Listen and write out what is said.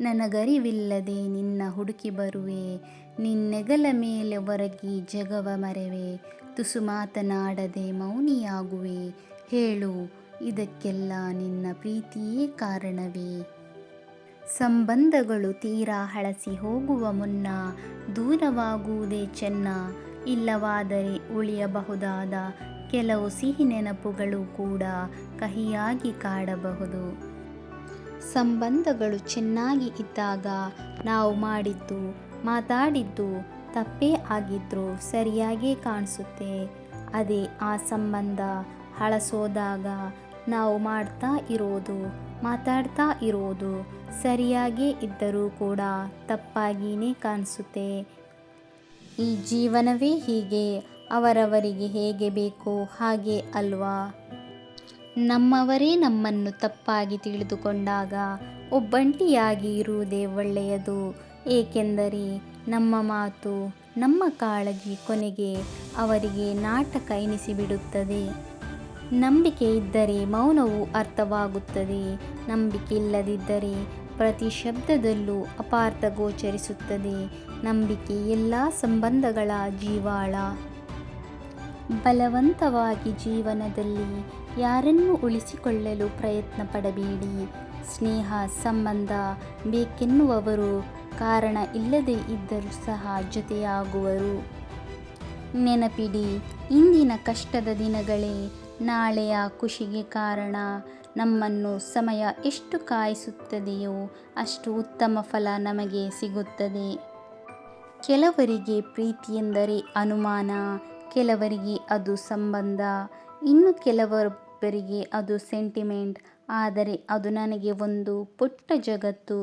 ನನಗರಿವಿಲ್ಲದೆ ನಿನ್ನ ಹುಡುಕಿ ಬರುವೆ. ನಿನ್ನೆಗಲ ಮೇಲೆ ಒರಗಿ ಜಗವ ಮರೆವೆ. ತುಸು ಮಾತನಾಡದೆ ಮೌನಿಯಾಗುವೆ. ಹೇಳು, ಇದಕ್ಕೆಲ್ಲ ನಿನ್ನ ಪ್ರೀತಿಯೇ ಕಾರಣವೇ? ಸಂಬಂಧಗಳು ತೀರಾ ಹಳಸಿ ಹೋಗುವ ಮುನ್ನ ದೂರವಾಗುವುದೇ ಚೆನ್ನ. ಇಲ್ಲವಾದರೆ ಉಳಿಯಬಹುದಾದ ಕೆಲವು ಸಿಹಿ ನೆನಪುಗಳು ಕೂಡ ಕಹಿಯಾಗಿ ಕಾಡಬಹುದು. ಸಂಬಂಧಗಳು ಚೆನ್ನಾಗಿ ಇದ್ದಾಗ ನಾವು ಮಾಡಿದ್ದು, ಮಾತಾಡಿದ್ದು ತಪ್ಪೇ ಆಗಿದ್ರೂ ಸರಿಯಾಗೇ ಕಾಣಿಸುತ್ತೆ. ಅದೇ ಆ ಸಂಬಂಧ ಹಳಸೋದಾಗ ನಾವು ಮಾಡ್ತಾ ಇರೋದು, ಮಾತಾಡ್ತಾ ಇರೋದು ಸರಿಯಾಗೇ ಇದ್ದರೂ ಕೂಡ ತಪ್ಪಾಗಿಯೇ ಕಾಣಿಸುತ್ತೆ. ಈ ಜೀವನವೇ ಹೀಗೆ, ಅವರವರಿಗೆ ಹೇಗೆ ಬೇಕೋ ಹಾಗೆ ಅಲ್ವಾ? ನಮ್ಮವರೇ ನಮ್ಮನ್ನು ತಪ್ಪಾಗಿ ತಿಳಿದುಕೊಂಡಾಗ ಒಬ್ಬಂಟಿಯಾಗಿ ಇರುವುದೇ ಒಳ್ಳೆಯದು. ಏಕೆಂದರೆ ನಮ್ಮ ಮಾತು ನಮ್ಮ ಕಾಳಜಿ ಕೊನೆಗೆ ಅವರಿಗೆ ನಾಟಕ ಎನಿಸಿಬಿಡುತ್ತದೆ. ನಂಬಿಕೆ ಇದ್ದರೆ ಮೌನವು ಅರ್ಥವಾಗುತ್ತದೆ. ನಂಬಿಕೆ ಇಲ್ಲದಿದ್ದರೆ ಪ್ರತಿ ಶಬ್ದದಲ್ಲೂ ಅಪಾರ್ಥ ಗೋಚರಿಸುತ್ತದೆ. ನಂಬಿಕೆ ಎಲ್ಲ ಸಂಬಂಧಗಳ ಜೀವಾಳ. ಬಲವಂತವಾಗಿ ಜೀವನದಲ್ಲಿ ಯಾರನ್ನೂ ಉಳಿಸಿಕೊಳ್ಳಲು ಪ್ರಯತ್ನ ಪಡಬೇಡಿ. ಸ್ನೇಹ, ಸಂಬಂಧ ಬೇಕೆನ್ನುವವರು ಕಾರಣ ಇಲ್ಲದೇ ಇದ್ದರೂ ಸಹ ಜೊತೆಯಾಗುವರು. ನೆನಪಿಡಿ, ಇಂದಿನ ಕಷ್ಟದ ದಿನಗಳೇ ನಾಳೆಯ ಖುಷಿಗೆ ಕಾರಣ. ನಮ್ಮನ್ನು ಸಮಯ ಎಷ್ಟು ಕಾಯಿಸುತ್ತದೆಯೋ ಅಷ್ಟು ಉತ್ತಮ ಫಲ ನಮಗೆ ಸಿಗುತ್ತದೆ. ಕೆಲವರಿಗೆ ಪ್ರೀತಿಯೆಂದರೆ ಅನುಮಾನ ಕೆಲವರಿಗೆ ಅದು ಸಂಬಂಧ ಇನ್ನು ಕೆಲವೊಬ್ಬರಿಗೆ ಅದು ಸೆಂಟಿಮೆಂಟ್ ಆದರೆ ಅದು ನನಗೆ ಒಂದು ಪುಟ್ಟ ಜಗತ್ತು.